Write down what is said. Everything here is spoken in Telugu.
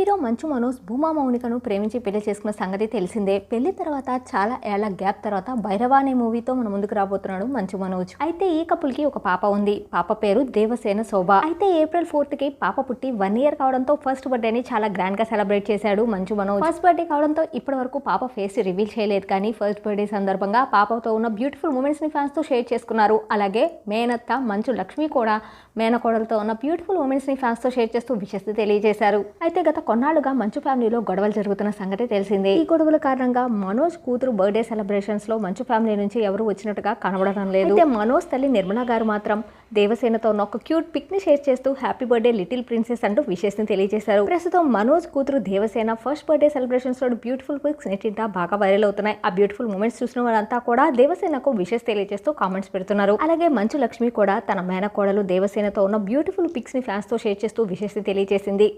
హీరో మంచు మనోజ్ భూమా మౌనికను ప్రేమించి పెళ్ళి చేసుకున్న సంగతి తెలిసిందే. పెళ్ళి తర్వాత చాలా ఏళ్ళ గ్యాప్ తర్వాత భైరవ అనే మూవీతో మన ముందుకు రాబోతున్నాడు మంచు మనోజ్. అయితే ఈ కపుల్కి ఒక పాప ఉంది. పాప పేరు దేవసేన శోభ. అయితే ఏప్రిల్ ఫోర్త్కి పాప పుట్టి వన్ ఇయర్ కావడంతో ఫస్ట్ బర్త్డేని చాలా గ్రాండ్గా సెలబ్రేట్ చేశాడు మంచు మనోజ్. ఫస్ట్ బర్త్డే కావడంతో ఇప్పటి వరకు పాప ఫేస్ రివీల్ చేయలేదు కానీ ఫస్ట్ బర్త్డే సందర్భంగా పాపతో ఉన్న బ్యూటిఫుల్ మూమెంట్స్ని ఫ్యాన్స్తో షేర్ చేసుకున్నారు. అలాగే మేనత్త మంచు లక్ష్మి కూడా మేనకోడలతో ఉన్న బ్యూటిఫుల్ మూమెంట్స్ని ఫ్యాన్స్తో షేర్ చేస్తూ విషెస్ తెలియజేశారు. అయితే గత కొన్నాళ్ళుగా మంచు ఫ్యామిలీలో గొడవలు జరుగుతున్న సంగతి తెలిసిందే. ఈ గొడవల కారణంగా మనోజ్ కూతురు బర్త్డే సెలబ్రేషన్స్లో మంచు ఫ్యామిలీ నుంచి ఎవరు వచ్చినట్టుగా కనబడడం లేదు. అయితే మనోజ్ తల్లి నిర్మలా గారు మాత్రం దేవసేనతో ఉన్న ఒక క్యూట్ పిక్ని షేర్ చేస్తూ హ్యాపీ బర్త్డే లిటిల్ ప్రిన్సెస్ అంటూ విషెస్ని తెలియజేశారు. ప్రస్తుతం మనోజ్ కూతురు దేవసేన ఫస్ట్ బర్త్డే సెలబ్రేషన్స్లో బ్యూటిఫుల్ పిక్స్ నెట్టింటా బాగా వైరల్ అవుతున్నాయి. ఆ బ్యూటిఫుల్ మూమెంట్స్ చూసిన వారంతా కూడా దేవసేనకు విషెస్ తెలియజేస్తూ కామెంట్స్ పెడుతున్నారు. అలాగే మంచు లక్ష్మి కూడా తన మేనకోడలు దేవసేనతో ఉన్న బ్యూటిఫుల్ పిక్స్ని ఫ్యాన్స్తో షేర్ చేస్తూ విషెస్ తెలియజేసింది.